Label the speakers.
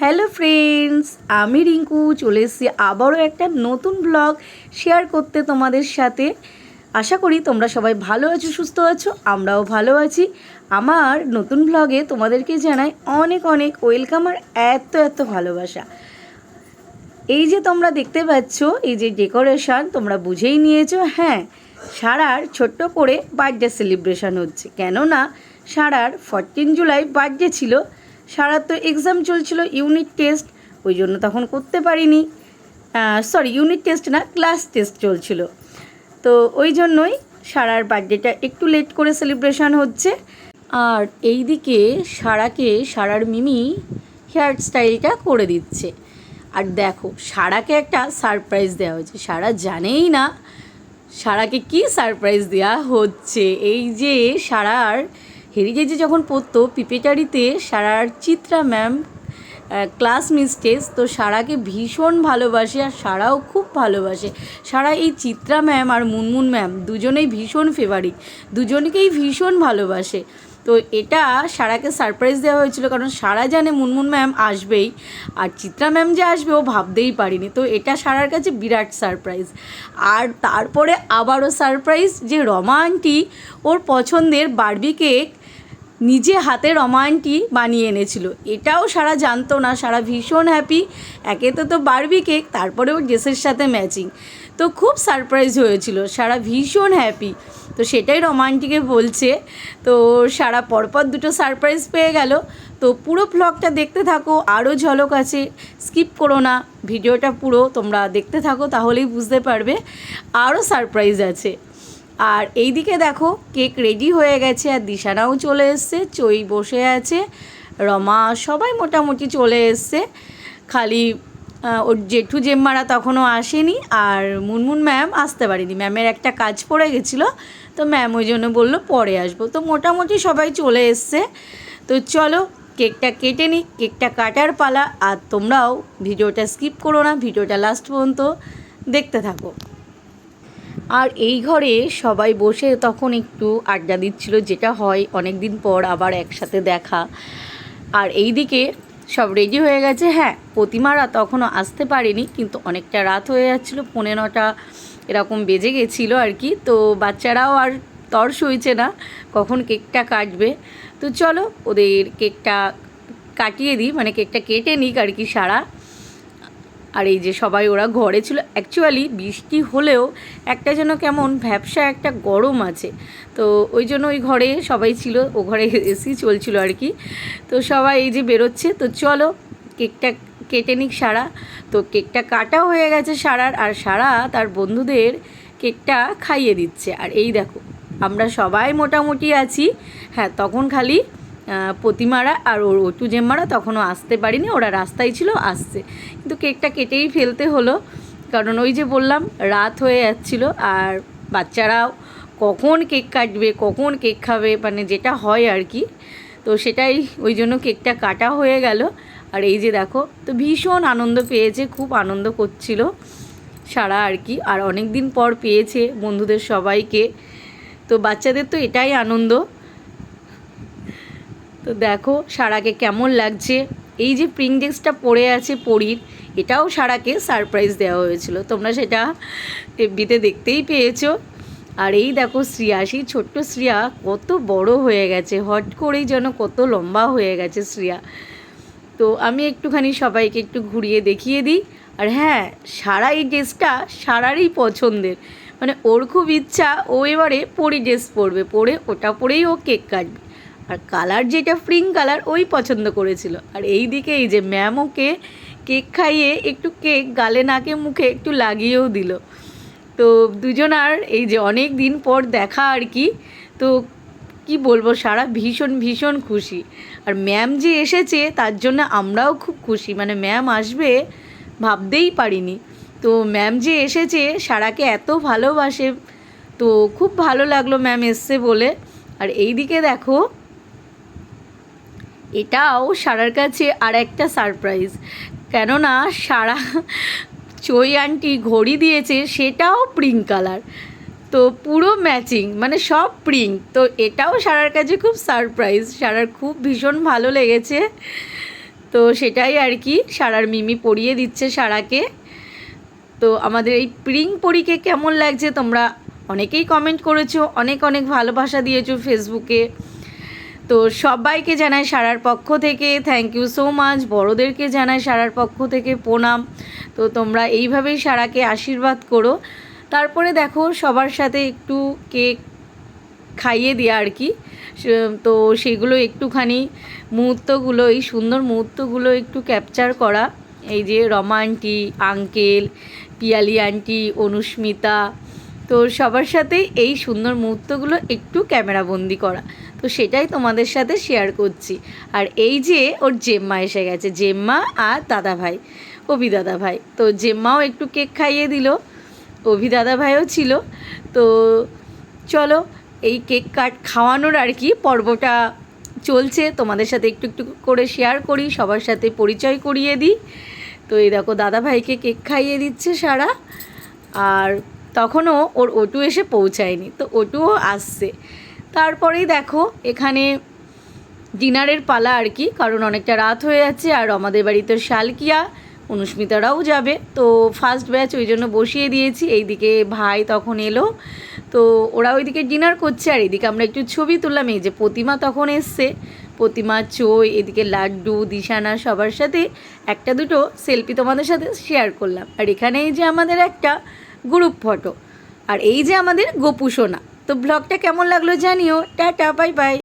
Speaker 1: Hello friends, আমি রিঙ্কু, চলে এসেছি আবারও একটা নতুন ব্লগ শেয়ার করতে তোমাদের সাথে। আশা করি তোমরা সবাই ভালো আছো, সুস্থ আছো, আমরাও ভালো আছি। আমার নতুন ব্লগে তোমাদেরকে জানাই অনেক অনেক ওয়েলকাম আর এত এত ভালোবাসা। এই যে তোমরা দেখতে পাচ্ছ, এই যে ডেকোরেশন তোমরা বুঝেই নিয়েছো হ্যাঁ সারার ছোট্ট করে বার্থডে সেলিব্রেশন হচ্ছে। কেননা, সারার ফরটিন জুলাই বার্থডে ছিল সারার তো এক্সাম চলছিল ইউনিট টেস্ট ওই জন্য তখন করতে পারিনি। সরি ইউনিট টেস্ট না ক্লাস টেস্ট চলছিল। তো ওই জন্যই সারার বার্থডেটা একটু লেট করে সেলিব্রেশন হচ্ছে। আর এই দিকে সারাকে, সারার মিমি হেয়ার স্টাইলটা করে দিচ্ছে। আর দেখো, সারাকে একটা সারপ্রাইজ দেওয়া হয়েছে। সারা জানেই না সারাকে কি সারপ্রাইজ দেওয়া হচ্ছে। এই যে সারার হেরিটেজে যখন পড়তো, পিপেটারিতে সারার চিত্রা ম্যাম ক্লাস মিস্টেস তো সারাকে ভীষণ ভালোবাসে আর সারাও খুব ভালোবাসে। সারা এই চিত্রা ম্যাম আর মুনমুন ম্যাম দুজনেই ভীষণ ফেভারিট দুজনকেই ভীষণ ভালোবাসে। তো এটা সারাকে সারপ্রাইজ দেওয়া হয়েছিল কারণ সারা জানে মুনমুন ম্যাম আসবেই, আর চিত্রা ম্যাম যে আসবে ও ভাবতেই পারিনি। তো এটা সারার কাছে বিরাট সারপ্রাইজ আর তারপরে আবারও সারপ্রাইজ যে রমা আন্টি ওর পছন্দের বারবি কেক নিজে হাতে রমায়নটি বানিয়ে এনেছিল। এটাও সারা জানতো না, সারা ভীষণ হ্যাপি একে তো তো বারবি কেক তারপরে ওর ড্রেসের সাথে ম্যাচিং তো খুব সারপ্রাইজ হয়েছিল, সারা ভীষণ হ্যাপি তো সেটাই রোমান্টিকে বলছে। তো সারা পরপর দুটো সারপ্রাইজ পেয়ে গেল। তো পুরো ব্লগটা দেখতে থাকো, আরও ঝলক আছে। স্কিপ করো না, ভিডিওটা পুরো তোমরা দেখতে থাকো, তাহলেই বুঝতে পারবে। আরও সারপ্রাইজ আছে। আর এই দিকে দেখো, কেক রেডি হয়ে গেছে আর দিশানাও চলে এসছে, চই বসে আছে, রমা সবাই মোটামুটি চলে এসছে। খালি ওর জেঠু জেম্মারা তখনও আসেনি আর মুনমুন ম্যাম আসতে পারেনি। ম্যামের একটা কাজ পড়ে গেছিল, তো ম্যাম ওই জন্য বলল পরে আসব। তো মোটামুটি সবাই চলে এসছে। তো চলো, কেকটা কেটে নিই, কেকটা কাটার পালা। আর তোমরাও ভিডিওটা স্কিপ করো না, ভিডিওটা লাস্ট পর্যন্ত দেখতে থাকো। আর এই ঘরে সবাই বসে তখন একটু আড্ডা দিচ্ছিল, যেটা হয় অনেক দিন পর আবার একসাথে দেখা। আর এই দিকে সব রেডি হয়ে গেছে। হ্যাঁ প্রতিমারা তখনও আসতে পারেনি, কিন্তু অনেকটা রাত হয়ে যাচ্ছিল, পৌনে নটা এরকম বেজে গেছিল আর কি। তো বাচ্চারাও আর তর সইছে না, কখন কেকটা কাটবে। তো চলো ওদের কেকটা কাটিয়ে দিই মানে কেকটা কেটে নিক আর কি সারা। আর এই যে সবাই ওরা ঘরে ছিল অ্যাকচুয়ালি বৃষ্টি হলেও একটা যেন কেমন ভ্যাবসা একটা গরম আছে। তো ওই জন্য ওই ঘরে সবাই ছিল, ও ঘরে এসি চলছিল আর কি। তো সবাই এই যে বেরোচ্ছে, তো চলো কেকটা কেটে নিক সারা। তো কেকটা কাটা হয়ে গেছে সারার, আর সারা তার বন্ধুদের কেকটা খাইয়ে দিচ্ছে। আর এই দেখো, আমরা সবাই মোটামুটি আছি হ্যাঁ তখন খালি প্রতিমারা আর ওর ওটু জেম্মারা তখনও আসতে পারিনি, ওরা রাস্তায় ছিল, আসছে। কিন্তু কেকটা কেটেই ফেলতে হলো, কারণ ওই যে বললাম, রাত হয়ে যাচ্ছিল আর বাচ্চারাও কখন কেক কাটবে, কখন কেক খাবে মানে যেটা হয় আর কি। তো সেটাই, ওই জন্য কেকটা কাটা হয়ে গেল। আর এই যে দেখো, তো ভীষণ আনন্দ পেয়েছে, খুব আনন্দ করছিল সারা আর কি। আর অনেক দিন পর পেয়েছে বন্ধুদের সবাইকে। তো বাচ্চাদের তো এটাই আনন্দ। তো দেখো সারাকে কেমন লাগছে। এই যে প্রিংডেক্সটা পড়ে আছে পরির, এটাও সারাকে সারপ্রাইজ দেওয়া হয়েছিল। তোমরা সেটা এফবিতে দেখতেই পেয়েছ। আর এই দেখো শ্রিয়া, সেই ছোট্ট শ্রিয়া কত বড় হয়ে গেছে, হট করেই যেন কত লম্বা হয়ে গেছে শ্রিয়া। তো আমি একটুখানি সবাইকে একটু ঘুরিয়ে দেখিয়ে দিই। আর হ্যাঁ সারা এই ড্রেসটা সারারই পছন্দের। মানে ওর খুব ইচ্ছা, ও এবারে পরি ড্রেস পরবে, পরে ওটা পরেই ও কেক কাটবে। আর কালার যেটা ফ্রিং কালার ওই পছন্দ করেছিল। আর এই দিকে এই যে ম্যাম ওকে কেক খাইয়ে একটু কেক গালে নাকে মুখে একটু লাগিয়েও দিল। তো দুজন আর এই যে অনেক দিন পর দেখা আর কি, তো কি বলব, সারা ভীষণ ভীষণ খুশি। আর ম্যাম যে এসেছে তার জন্য আমরাও খুব খুশি। মানে ম্যাম আসবে ভাবতেই পারিনি। তো ম্যাম যে এসেছে সারাকে এত ভালোবাসে, তো খুব ভালো লাগল ম্যাম এসছে বলে। আর এই দিকে দেখো এটাও সারার কাছে আর একটা সারপ্রাইজ কেননা সারা চই আন্টি ঘড়ি দিয়েছে সেটাও প্রিঙ্ক কালার তো পুরো ম্যাচিং মানে সব প্রিঙ্ক তো এটাও সারার কাছে খুব সারপ্রাইজ সারার খুব ভীষণ ভালো লেগেছে। তো সেটাই আর কি, সারার মিমি পরিয়ে দিচ্ছে সারাকে। তো আমাদের এই প্রিং পরীকে কেমন লাগছে তোমরা অনেকেই কমেন্ট করেছ, অনেক অনেক ভালোবাসা দিয়েছ ফেসবুকে তো সবাইকে জানাই সারার পক্ষ থেকে। থ্যাংক ইউ সো মাচ বড়োদেরকে জানাই সারার পক্ষ থেকে প্রণাম। তো তোমরা এইভাবেই সারাকে আশীর্বাদ করো। তারপরে দেখো সবার সাথে একটু কেক খাইয়ে দেওয়া আর কি। তো সেগুলো একটুখানি মুহূর্তগুলো এই সুন্দর মুহূর্তগুলো একটু ক্যাপচার করা। এই যে Rama aunty uncle Piyali aunty, Anusmita. তো সবার সাথেই এই সুন্দর মুহূর্তগুলো একটু ক্যামেরাবন্দি করা। তো সেটাই তোমাদের সাথে শেয়ার করছি। আর এই যে ওর জেম্মা এসে গেছে, জেম্মা আর দাদা ভাই অভি দাদা ভাই তো জেম্মাও একটু কেক খাইয়ে দিল, অভি দাদা ভাইও ছিল। তো চলো, এই কেক কাট খাওয়ানোর আর কি পর্বটা চলছে। তোমাদের সাথে একটু একটু করে শেয়ার করি, সবার সাথে পরিচয় করিয়ে দিই। তো এই দেখো দাদা ভাইকে কেক খাইয়ে দিচ্ছে সারা। আর তখনও ওর ওটু এসে পৌঁছায়নি। তো ওটুও আসছে। তারপরেই দেখো, এখানে ডিনারের পালা আর কি, কারণ অনেকটা রাত হয়ে যাচ্ছে আর আমাদের বাড়িতে শালকিয়া, অনুস্মিতারাও যাবে। তো ফার্স্ট ব্যাচ ওই জন্য বসিয়ে দিয়েছি, এইদিকে ভাই তখন এলো। তো ওরা ওইদিকে ডিনার করছে আর এদিকে আমরা একটু ছবি তুললাম, এই যে প্রতিমা তখন এসছে। প্রতিমা, চই, এদিকে লাড্ডু, দিশানা সবার সাথে। একটা দুটো সেলফি তোমাদের সাথে শেয়ার করলাম। আর এখানে এই যে আমাদের একটা গ্রুপ ফটো আর এই যে আমাদের গোপু সোনা তো ব্লগটা কেমন লাগল জানিও টাটা বাই বাই